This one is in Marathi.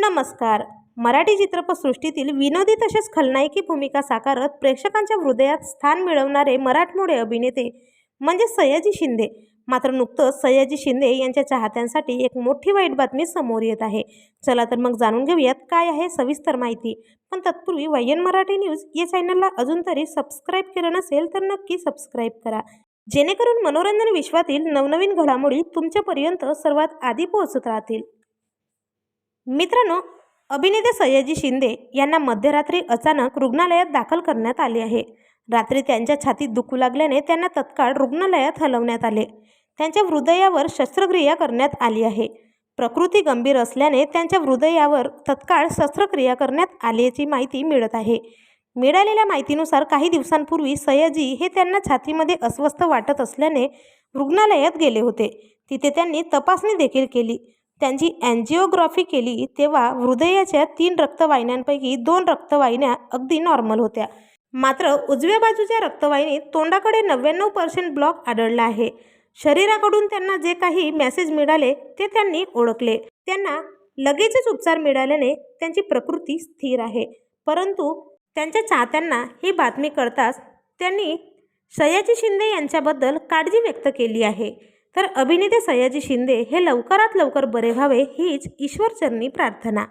नमस्कार. मराठी चित्रपटसृष्टीतील विनोदी तसेच खलनायकी भूमिका साकारत प्रेक्षकांच्या हृदयात स्थान मिळवणारे मराठमोळे अभिनेते म्हणजे सयाजी शिंदे. मात्र नुकतंच सयाजी शिंदे यांच्या चाहत्यांसाठी एक मोठी वाईट बातमी समोर येत आहे. चला तर मग जाणून घेऊयात काय आहे सविस्तर माहिती. पण तत्पूर्वी वायन मराठी न्यूज या चॅनलला अजून तरी सबस्क्राईब केलं नसेल तर नक्की सबस्क्राईब करा. जेणेकरून मनोरंजन विश्वातील नवनवीन घडामोडी तुमच्यापर्यंत सर्वात आधी पोहोचत राहतील. मित्रांनो अभिनेते सयाजी शिंदे यांना मध्यरात्री अचानक रुग्णालयात दाखल करण्यात आले आहे. रात्री त्यांच्या छातीत दुखू लागल्याने त्यांना तत्काळ रुग्णालयात हलवण्यात आले. त्यांच्या हृदयावर शस्त्रक्रिया करण्यात आली आहे. प्रकृती गंभीर असल्याने त्यांच्या हृदयावर तत्काळ शस्त्रक्रिया करण्यात आल्याची माहिती मिळत आहे. मिळालेल्या माहितीनुसार काही दिवसांपूर्वी सयाजी हे त्यांना छातीमध्ये अस्वस्थ वाटत असल्याने रुग्णालयात गेले होते. तिथे त्यांनी तपासणी देखील केली. त्यांची अँजिओग्राफी केली तेव्हा हृदयाच्या तीन रक्तवाहिन्यांपैकी दोन रक्तवाहिन्या अगदी नॉर्मल होत्या. मात्र उजव्या बाजूच्या रक्तवाहिनीत तोंडाकडे नव्याण्णव पर्सेंट ब्लॉक आढळला आहे. शरीराकडून त्यांना जे काही मेसेज मिळाले ते त्यांनी ओळखले. त्यांना लगेचच उपचार मिळाल्याने त्यांची प्रकृती स्थिर आहे. परंतु त्यांच्या चाहत्यांना ही बातमी कळताच त्यांनी सयाजी शिंदे यांच्याबद्दल काळजी व्यक्त केली आहे. तर अभिनेते सयाजी शिंदे हे लवकरात लवकर बरे व्हावे हीच ईश्वरचरणी प्रार्थना.